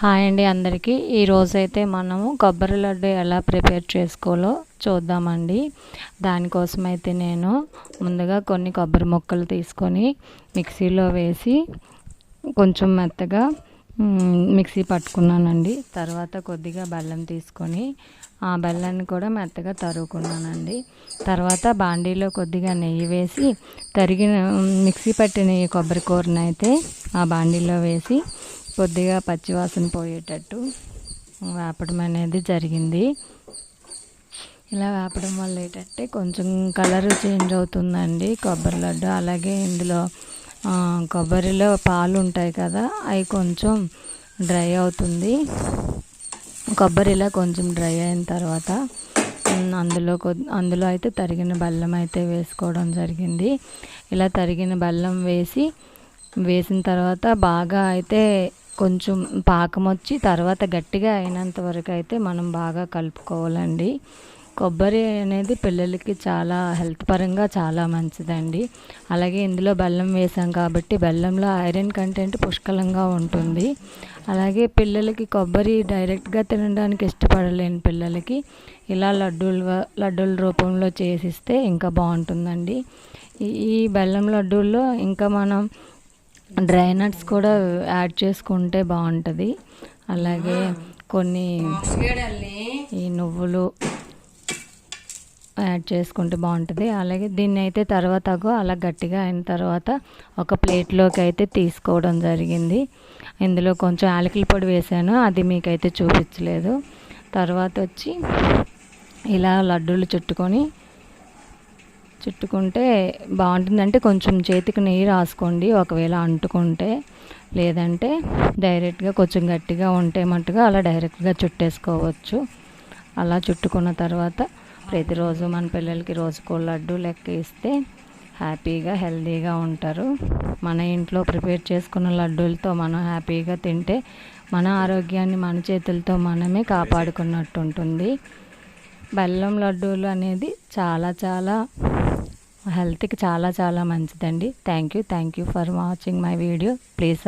Hi అండి అందరికీ. ఈరోజైతే మనము కొబ్బరి లడ్డు ఎలా ప్రిపేర్ చేసుకోవాలో చూద్దామండి. దానికోసం అయితే నేను ముందుగా కొన్ని కొబ్బరి ముక్కలు తీసుకొని మిక్సీలో వేసి కొంచెం మెత్తగా మిక్సీ పట్టుకున్నానండి. తర్వాత కొద్దిగా బెల్లం తీసుకొని ఆ బెల్లాన్ని కూడా మెత్తగా తరుగుకున్నానండి తర్వాత బాండీలో కొద్దిగా నెయ్యి వేసి తరిగిన మిక్సీ పట్టిన ఈ కొబ్బరి కూరని అయితే ఆ బాండీలో వేసి కొద్దిగా పచ్చివాసన పోయేటట్టు వేపడం అనేది జరిగింది. ఇలా వేపడం వల్ల ఏంటంటే కొంచెం కలర్ చేంజ్ అవుతుందండి కొబ్బరి లడ్డు. అలాగే ఇందులో కొబ్బరిలో పాలు ఉంటాయి కదా అవి కొంచెం డ్రై అవుతుంది. కొబ్బరి ఇలా కొంచెం డ్రై అయిన తర్వాత అందులో అందులో అయితే తరిగిన బెల్లం అయితే వేసుకోవడం జరిగింది. ఇలా తరిగిన బెల్లం వేసి వేసిన తర్వాత బాగా అయితే కొంచెం పాకం వచ్చి తర్వాత గట్టిగా అయినంత వరకు అయితే మనం బాగా కలుపుకోవాలండి. కొబ్బరి అనేది పిల్లలకి చాలా హెల్త్ పరంగా చాలా మంచిదండి. అలాగే ఇందులో బెల్లం వేసాం కాబట్టి బెల్లంలో ఐరన్ కంటెంట్ పుష్కలంగా ఉంటుంది. అలాగే పిల్లలకి కొబ్బరి డైరెక్ట్గా తినడానికి ఇష్టపడలేని పిల్లలకి ఇలా లడ్డూలు లడ్డూల రూపంలో చేసిస్తే ఇంకా బాగుంటుందండి. ఈ బెల్లం లడ్డూల్లో ఇంకా మనం డ్రై నట్స్ కూడా యాడ్ చేసుకుంటే బాగుంటుంది. అలాగే కొన్ని ఈ నువ్వులు యాడ్ చేసుకుంటే బాగుంటుంది. అలాగే దీన్ని అయితే తర్వాత అలా గట్టిగా అయిన తర్వాత ఒక ప్లేట్లోకి అయితే తీసుకోవడం జరిగింది. ఇందులో కొంచెం యాలకుల పొడి వేసాను అది మీకైతే చూపించలేదు. తర్వాత వచ్చి ఇలా లడ్డూలు చుట్టుకొని చుట్టుకుంటే బాగుంటుందంటే కొంచెం చేతికి నెయ్యి రాసుకోండి ఒకవేళ అంటుకుంటే. లేదంటే డైరెక్ట్గా కొంచెం గట్టిగా ఉంటే మట్టుగా అలా డైరెక్ట్గా చుట్టేసుకోవచ్చు. అలా చుట్టుకున్న తర్వాత ప్రతిరోజు మన పిల్లలకి రోజుకో లడ్డు లెక్క ఇస్తే హ్యాపీగా హెల్తీగా ఉంటారు. మన ఇంట్లో ప్రిపేర్ చేసుకున్న లడ్డూలతో మనం హ్యాపీగా తింటే మన ఆరోగ్యాన్ని మన చేతులతో మనమే కాపాడుకున్నట్టు ఉంటుంది బెల్లం లడ్డూలు అనేది చాలా చాలా హెల్త్కి చాలా చాలా మంచిదండి. Thank you thank you for watching my video. Please